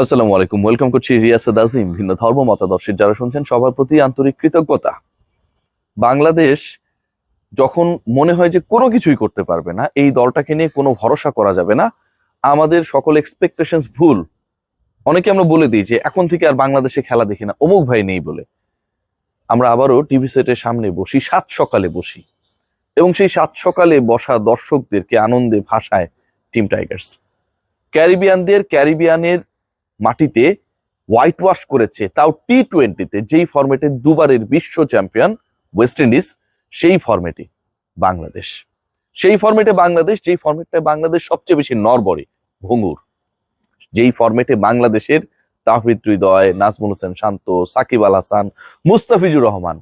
আসসালামু আলাইকুম। ওয়েলকাম করছি রিয়াসাদ আজিম, ভিন্ন ধর্ম মতাদর্শের যারা শুনছেন, সবার প্রতি আন্তরিক কৃতজ্ঞতা। বাংলাদেশ যখন মনে হয় যে কোনো কিছুই করতে পারবে না, এই দলটাকে নিয়ে কোনো ভরসা করা যাবে না। আমাদের সকল এক্সপেকটেশনস ভুল। অনেকে আমরা বলে দিই যে, এখন থেকে আর বাংলাদেশে খেলা দেখি না, অমুক ভাই নেই বলে। আমরা আবারও টিভি সেটের সামনে বসি, সাত সকালে বসি। এবং সেই সাত সকালে বসা দর্শকদেরকে আনন্দে ভাসায় টিম টাইগার্স ক্যারিবিয়ানদের ক্যারিবিয়ানের মাটিতে হোয়াইট ওয়াশ করেছে, তাও টি টোয়েন্টিতে যেই ফরম্যাটে দুবারের বিশ্ব চ্যাম্পিয়ন ওয়েস্ট ইন্ডিজ সেই ফরম্যাটে বাংলাদেশ। সেই ফরম্যাটে বাংলাদেশ, যেই ফর্মেটটা বাংলাদেশ সবচেয়ে বেশি নরবরে ভঙ্গুর। যেই ফরম্যাটে বাংলাদেশের তাহবিদ হৃদয়, নাজমুল হোসেন শান্ত, সাকিব আল হাসান, মুস্তাফিজুর রহমান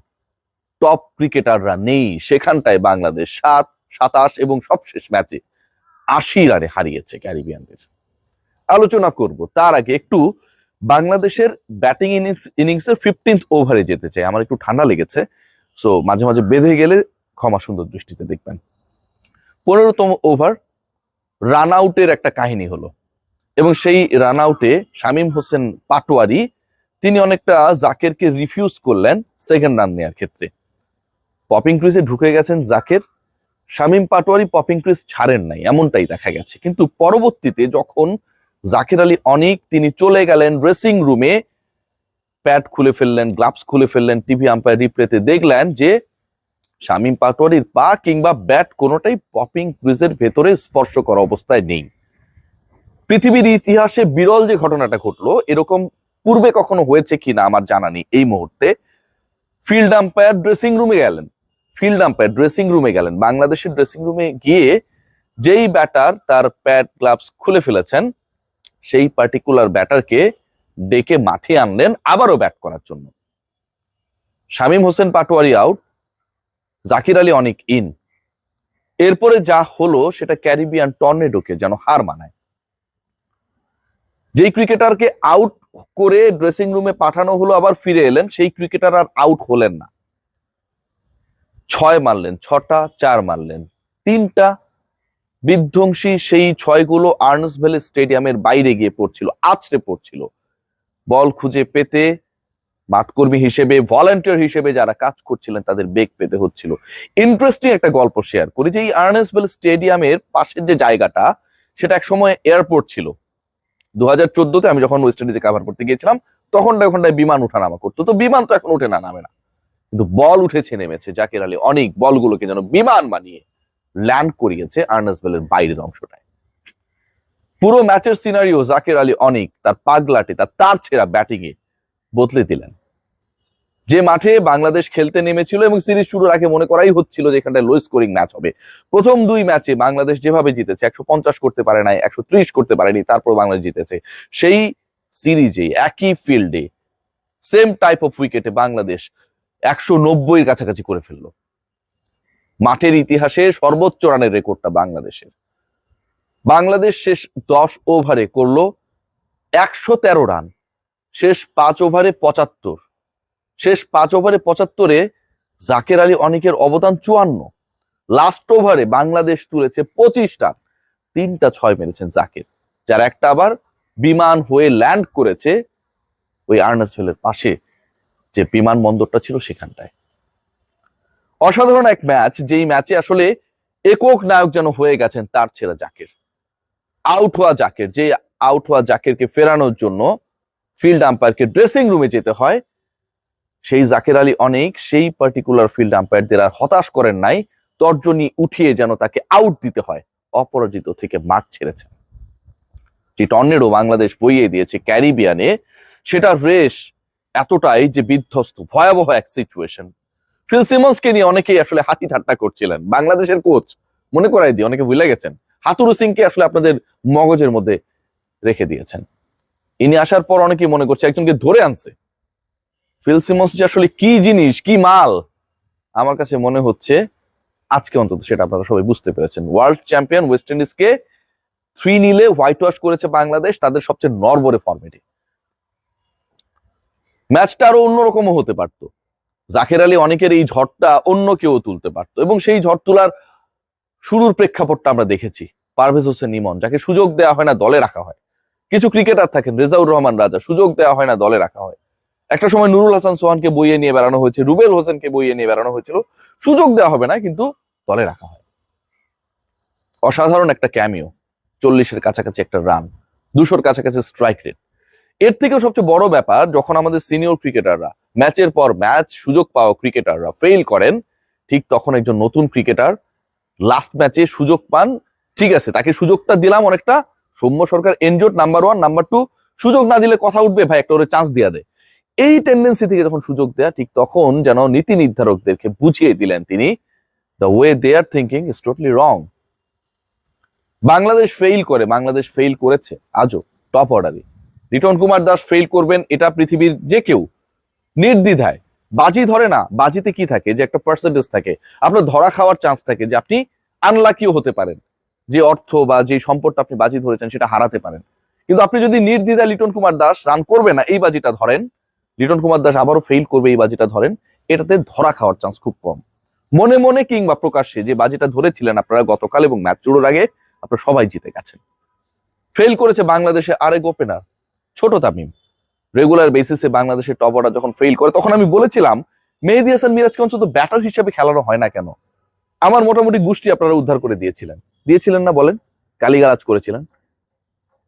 টপ ক্রিকেটাররা নেই সেখানটায় বাংলাদেশ। সাত, সাতাশ এবং সবশেষ ম্যাচে আশি রানে হারিয়েছে ক্যারিবিয়ানদের। আলোচনা করব। তার আগে একটু বাংলাদেশের ব্যাটিং ইনিংস, ইনিংসের ফিফটিন্থ ওভারে যেতে চাই। আমার একটু ঠান্ডা লেগেছে সো মাঝে মাঝে বেঁধে গেলে ক্ষমা সুন্দর দৃষ্টিতে দেখবেন। পনেরোতম ওভার রান আউটের একটা কাহিনী হলো। এবং সেই রান আউটে শামীম হোসেন পাটোয়ারি, তিনি অনেকটা জাকেরকে রিফিউজ করলেন সেকেন্ড রান নেওয়ার ক্ষেত্রে। পপিং ক্রিজে ঢুকে গেছেন জাকের। শামীম পাটোয়ারি পপিং ক্রিজ ছাড়েন নাই, এমনটাই দেখা গেছে। কিন্তু পরবর্তীতে যখন জাকির আলী অনেক, তিনি চলে গেলেন ড্রেসিং রুমে প্যাড খুলে ফেললেন গ্লাভস খুলে ফেললেন টিভি আম্পায়ার রিপ্লেতে দেখলেন যে শামীম পাটোয়ারির পা কিংবা ব্যাট কোনোটাই পপিং ক্রিজের ভেতরে স্পর্শ করা অবস্থায় নেই। পৃথিবীর ইতিহাসে বিরল যে ঘটনাটা ঘটলো, এরকম পূর্বে কখনো হয়েছে কিনা আমার জানা নেই এই মুহূর্তে। ফিল্ড আম্পায়ার ড্রেসিং রুমে গেলেন। ফিল্ড আম্পায়ার ড্রেসিং রুমে গেলেন। বাংলাদেশের ড্রেসিং রুমে গিয়ে যেই ব্যাটার তার প্যাড গ্লাভস খুলে ফেলেছেন সেই পার্টিকুলার ব্যাটারকে ডেকে মাঠে আনলেন আবারও ব্যাট করার জন্য। শামীম হোসেন পাটোয়ারি আউট জাকির আলী অনেক ইন এরপরে যা হলো সেটা ক্যারিবিয়ান টর্নেডোকে যেন হার মানায়। যেই ক্রিকেটারকে আউট করে ড্রেসিং রুমে পাঠানো হলো, আবার ফিরে এলেন, সেই ক্রিকেটার আর আউট হলেন না। ছয় মারলেন, ছটা, চার মারলেন, তিনটা বিধ্বংসী সেই ছয়গুলো আর্নস ভ্যালি স্টেডিয়ামের বাইরে গিয়ে পড়ছিল, আছড়ে পড়ছিল। বল খুঁজে পেতে মাঠকর্মী হিসেবে ভলান্টিয়ার হিসেবে যারা কাজ করছিলেন, তাদের বেগ পেতে হচ্ছিল। ইন্টারেস্টিং একটা গল্প শেয়ার করি যে, এই আর্নস স্টেডিয়ামের পাশের যে জায়গাটা, সেটা এক সময় এয়ারপোর্ট ছিল। দু হাজার চোদ্দতে আমি যখন ওয়েস্ট ইন্ডিজে কাভার করতে গিয়েছিলাম, তখন ওখানটায় বিমান উঠানামা করতো। তো বিমান তো এখন উঠে না, নামে না। কিন্তু বল উঠেছে, নেমেছে। জাকির আলী অনেক বলগুলোকে যেন বিমান বানিয়ে ল্যান্ড করিয়েছে আর্নাসবেলের বাইরের অংশটায়। পুরো ম্যাচের সিনারিও জাকির আলী অনেক, তার পাগলাটে, তার ছেঁড়া ব্যাটিং এ বদলে দিলেন। যে মাঠে বাংলাদেশ খেলতে নেমেছিল এবং সিরিজ শুরুর আগে মনে করাই হচ্ছিল যে এখানটায় লো স্কোরিং ম্যাচ হবে। প্রথম দুই ম্যাচে বাংলাদেশ যেভাবে জিতেছে, একশো পঞ্চাশ করতে পারে নাই, একশো ত্রিশ করতে পারেনি, তারপর বাংলাদেশ জিতেছে। সেই সিরিজে একই ফিল্ডে সেম টাইপ অফ উইকেটে বাংলাদেশ একশো নব্বইয়ের কাছাকাছি করে ফেলল। মাঠের ইতিহাসে সর্বোচ্চ রানের রেকর্ডটা বাংলাদেশের। বাংলাদেশ শেষ দশ ওভারে করল একশো তেরো রান, শেষ পাঁচ ওভারে পঁচাত্তর। শেষ পাঁচ ওভারে পঁচাত্তরে জাকের আলী অনেকের অবদান চুয়ান্ন। লাস্ট ওভারে বাংলাদেশ তুলেছে পঁচিশ রান, তিনটা ছয় মেরেছেন জাকের, যার একটা আবার বিমান হয়ে ল্যান্ড করেছে ওই আর্নাসভেলের পাশে যে বিমানবন্দরটা ছিল সেখানটায়। অসাধারণ এক ম্যাচ, যেই ম্যাচে আসলে একক নায়ক যেন হয়ে গেছেন তার ছেলে জাকের। আউট হওয়া জাকের, যে আউট হওয়া জাকেরকে ফেরানোর জন্য ফিল্ড আম্পায়ারকে ড্রেসিং রুমে যেতে হয়, সেই জাকের আলী অনেক, সেই পার্টিকুলার ফিল্ড আম্পায়ারদের আর হতাশ করেন নাই, তর্জনী উঠিয়ে যেন তাকে আউট দিতে হয়, অপরাজিত থেকে মাঠ ছেড়েছেন। যে টর্নেডো বাংলাদেশ বইয়ে দিয়েছে ক্যারিবিয়ানে, সেটার রেশ এতটাই যে বিধ্বস্ত, ভয়াবহ এক সিচুয়েশন ফিল সিমন্সকে নিয়ে অনেকেই আসলে হাতি ঠাট্টা করছিলেন। বাংলাদেশের কোচ, মনে করাই দিয়ে অনেকে ভুলে গেছেন, হাতুরু সিংকে আসলে আপনাদের মগজের মধ্যে রেখে দিয়েছেন। ইনি আসার পর অনেকেই মনে করছে একজনকে ধরে আনছে। ফিল সিমন্স যে আসলে কি জিনিস, কি মাল? আমার কাছে মনে হচ্ছে আজকে অন্তত সেটা আপনারা সবাই বুঝতে পেরেছেন। ওয়ার্ল্ড চ্যাম্পিয়ন ওয়েস্ট ইন্ডিজকে থ্রি নিলে হোয়াইট ওয়াশ করেছে বাংলাদেশ, তাদের সবচেয়ে নরবরে ফর্মেটে ম্যাচটা আরও অন্যরকমও হতে পারতো। জাকের আলী অনেকের এই ঝড়টা অন্য কেউ তুলতে পারতো এবং সেই ঝড় তোলার শুরুর প্রেক্ষাপটটা আমরা দেখেছি। পারভেজ হোসেন ইমন, যাকে সুযোগ দেওয়া হয় না, দলে রাখা হয়। কিছু ক্রিকেটার থাকেন, রেজাউর রহমান রাজা, সুযোগ দেওয়া হয় না, দলে রাখা হয়। একটা সময় নুরুল হাসান সোহানকে বইয়ে নিয়ে বেড়ানো হয়েছে রুবেল হোসেনকে বইয়ে নিয়ে বেড়ানো হয়েছিল। সুযোগ দেওয়া হবে না, কিন্তু দলে রাখা হয়। অসাধারণ একটা ক্যামিও, চল্লিশের কাছাকাছি একটা রান, দুশোর কাছাকাছি স্ট্রাইক রেট এর থেকেও সবচেয়ে বড় ব্যাপার, যখন আমাদের সিনিয়র ক্রিকেটাররা ম্যাচের পর ম্যাচ সুযোগ পাওয়া ক্রিকেটাররা ফেল করেন, ঠিক তখন একজন নতুন ক্রিকেটার লাস্ট ম্যাচে সুযোগ পান, ঠিক আছে, তাকে সুযোগটা দিলাম অনেকটা, সৌম্য সরকার এনজোট নাম্বার ওয়ান নাম্বার টু সুযোগ না দিলে কথা উঠবে, ভাই, একটা ওরে চান্স দিয়া দেয় এই টেন্ডেন্সি থেকে যখন সুযোগ দেয়া, ঠিক তখন যেন নীতি নির্ধারকদেরকে বুঝিয়ে দিলেন তিনি the way they are thinking is totally wrong Bangladesh fail করে, বাংলাদেশ ফেইল করেছে, আজও টপ অর্ডারে রিটন কুমার দাস ফেইল করবেন, এটা পৃথিবীর যে কেউ। নির্দ্বিধায়। বাজি ধরে না, বাজিতে কি থাকে? যে একটা পার্সেন্টেজ থাকে। আপনার ধরা খাওয়ার চান্স থাকে যে আপনি আনলাকিও হতে পারেন। যে অর্থ বা যে সম্পদটা আপনি বাজি ধরেছেন, সেটা হারাতে পারেন। কিন্তু আপনি যদি নির্দ্বিধায় লিটন কুমার দাস রান করবে না, এই বাজিটা ধরেন, লিটন কুমার দাস আবারও ফেইল করবে, এই বাজিটা ধরেন, এটাতে ধরা খাওয়ার চান্স খুব কম। মনে মনে কিংবা প্রকাশ্যে যে বাজিটা ধরেছিলেন আপনারা গতকাল এবং ম্যাচ শুরুর আগে, আপনারা সবাই জিতে গেছেন। ফেল করেছে বাংলাদেশে আরেক ওপেনার ছোট তামিম। রেগুলার বেসিসে বাংলাদেশের টপ অর্ডার যখন ফেল করে, তখন আমি বলেছিলাম, মেহেদি হাসান মিরাজকে অন্তত ব্যাটার হিসেবে খেলানো হয় না কেন? আমার মোটামুটি গোষ্ঠী আপনারা উদ্ধার করে দিয়েছিলেন। দিয়েছিলেন না বলেন? গালিগালাজ করেছিলেন।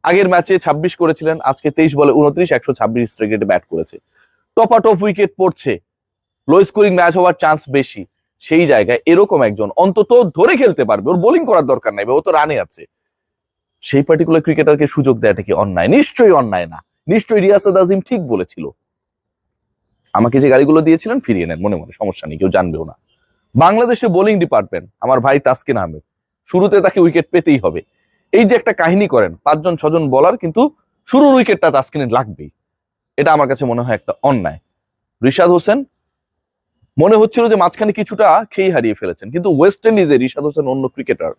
আগের ম্যাচে ছাব্বিশ করেছিলেন, আজকে তেইশ বলে উনত্রিশ, একশো ছাব্বিশ স্ট্রাইকে ব্যাট করেছে। টপা টপ উইকেট পড়ছে। লো স্কোরিং ম্যাচ হওয়ার চান্স বেশি। সেই জায়গায় এরকম একজন অন্তত ধরে খেলতে পারবে। ওর বোলিং করার দরকার নাই, ও তো রানে আছে। সেই পার্টিকুলার ক্রিকেটারকে সুযোগ দেওয়াটা কি অন্যায়? নিশ্চয়ই অন্যায় না। নিশ্চয়ই রিয়াসাদ আজিম ঠিক বলেছিল। আমাকে যে গাড়িগুলো দিয়েছিলেন, ফিরিয়ে নেন, মনে মনে, সমস্যা নেই, কেউ জানবেও না। বাংলাদেশে বোলিং ডিপার্টমেন্ট আমার ভাই তাসকিন আহমেদ, শুরুতে তাকে উইকেট পেতেই হবে। এই যে একটা কাহিনী করেন, পাঁচজন, ছজন বলার কিন্তু শুরুর উইকেটটা তাসকিনের লাগবেই। এটা আমার কাছে মনে হয় একটা অন্যায়। রিশাদ হোসেন, মনে হচ্ছিল যে মাঝখানে কিছুটা খেই হারিয়ে ফেলেছেন, কিন্তু ওয়েস্ট ইন্ডিজে রিশাদ হোসেন অন্য ক্রিকেটার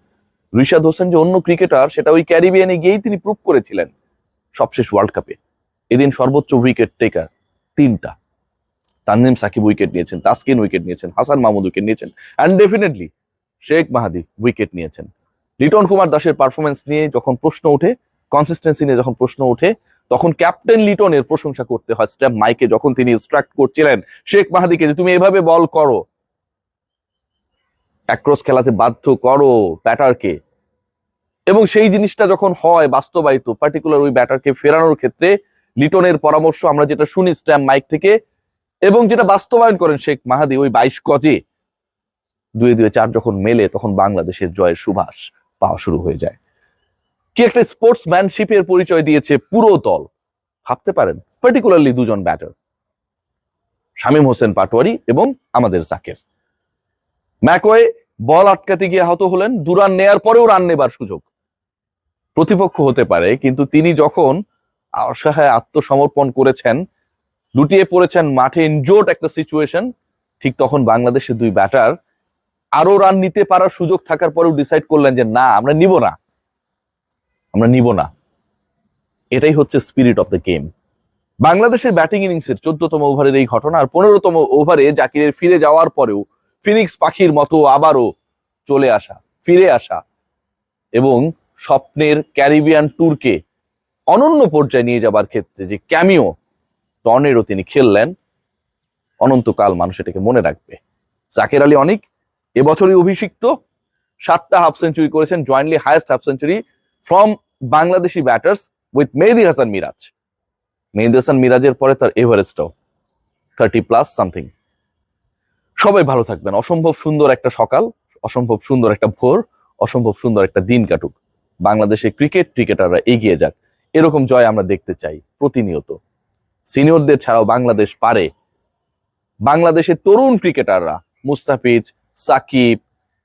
রিশাদ হোসেন যে অন্য ক্রিকেটার, সেটা ওই ক্যারিবিয়ানে গিয়েই তিনি প্রুভ করেছিলেন সবশেষ ওয়ার্ল্ড কাপে এদিন সর্বোচ্চ উইকেট টেকার তিনটা। তানজিম সাকিব উইকেট নিয়েছেন, তাসকিন উইকেট নিয়েছেন, হাসান মাহমুদ উইকেট নিয়েছেন and definitely Sheikh Mahadi wicket নিয়েছেন। লিটন কুমার দাসের পারফরমেন্স নিয়ে যখন প্রশ্ন ওঠে কনসিস্টেন্সি নিয়ে যখন প্রশ্ন ওঠে, তখন ক্যাপ্টেন লিটনের প্রশংসা করতে হয় স্ট্যাম্প মাইকে যখন তিনি ইনস্ট্রাক্ট করছিলেন শেখ মাহাদিকে যে, তুমি এভাবে বল করো। অ্যাক্রস খেলাতে বাধ্য করো ব্যাটারকে। এবং সেই জিনিসটা যখন হয় বাস্তবায়িত পার্টিকুলার ওই ব্যাটারকে ফেরানোর ক্ষেত্রে, লিটনের পরামর্শ আমরা যেটা শুনি স্ট্যাম্প মাইক থেকে, এবং যেটা বাস্তবায়ন করেন শেখ মাহাদি ওই বাইশ গজে, দুয়ে দুয়ে চার যখন মেলে, তখন বাংলাদেশের জয়ের সুভাষ পাওয়া শুরু হয়ে যায়। কি একটা স্পোর্টসম্যানশিপের পরিচয় দিয়েছে পুরো দল। ভাবতে পারেন পার্টিকুলারলি দুজন ব্যাটার শামীম হোসেন পাটোয়ারি এবং আমাদের জাকের। ম্যাকওয়ে বল আটকাতে গিয়ে আহত হলেন। দু রান নেয়ার পরেও রান নেবার সুযোগ প্রতিপক্ষ হতে পারে, কিন্তু তিনি যখন অসহায় আত্মসমর্পণ করেছেন, লুটিয়ে পড়েছেন মাঠে ইনজোট একটা সিচুয়েশন ঠিক তখন বাংলাদেশের দুই ব্যাটার আরও রান নিতে পারার সুযোগ থাকার পরেও ডিসাইড করলেন যে, না, আমরা নিব না। আমরা নিব না। এটাই হচ্ছে স্পিরিট অফ দ্য গেম বাংলাদেশের ব্যাটিং ইনিংসের চোদ্দতম ওভারের এই ঘটনা আর পনেরোতম ওভারে জাকিরের ফিরে যাওয়ার পরেও ফিনিক্স পাখির মতো আবারও চলে আসা, ফিরে আসা এবং স্বপ্নের ক্যারিবিয়ান ট্যুরকে অনন্য পর্যায়ে নিয়ে যাবার ক্ষেত্রে যে ক্যামিও টর্নেরও তিনি খেললেন, অনন্তকাল মানুষ এটাকে মনে রাখবে। জাকের আলী অনেক, এবছরই অভিষিক্ত, সাতটা হাফ সেঞ্চুরি করেছেন jointly highest half century from Bangladeshi batters with Mehedi Hasan Miraz. Mehedi Hasan মিরাজের পরে তার এভারেস্টও থার্টি প্লাস সামথিং সবাই ভালো থাকবেন। অসম্ভব সুন্দর একটা সকাল, অসম্ভব সুন্দর একটা ভোর, অসম্ভব সুন্দর একটা দিন কাটুক। বাংলাদেশে ক্রিকেট ক্রিকেটাররা এগিয়ে যাক। এরকম জয় আমরা দেখতে চাই প্রতিনিয়ত। সিনিয়রদের ছাড়াও বাংলাদেশ পারে। বাংলাদেশের তরুণ ক্রিকেটাররা মুস্তাফিজ, সাকিব,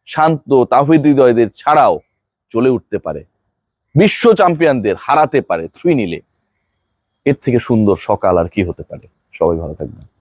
শান্ত, তাহিদ হৃদয়দের ছাড়াও চলে উঠতে পারে। বিশ্ব চ্যাম্পিয়নদের হারাতে পারে থ্রুই নিলে। এর থেকে সুন্দর সকাল আর কি হতে পারে? সবাই ভালো থাকবেন।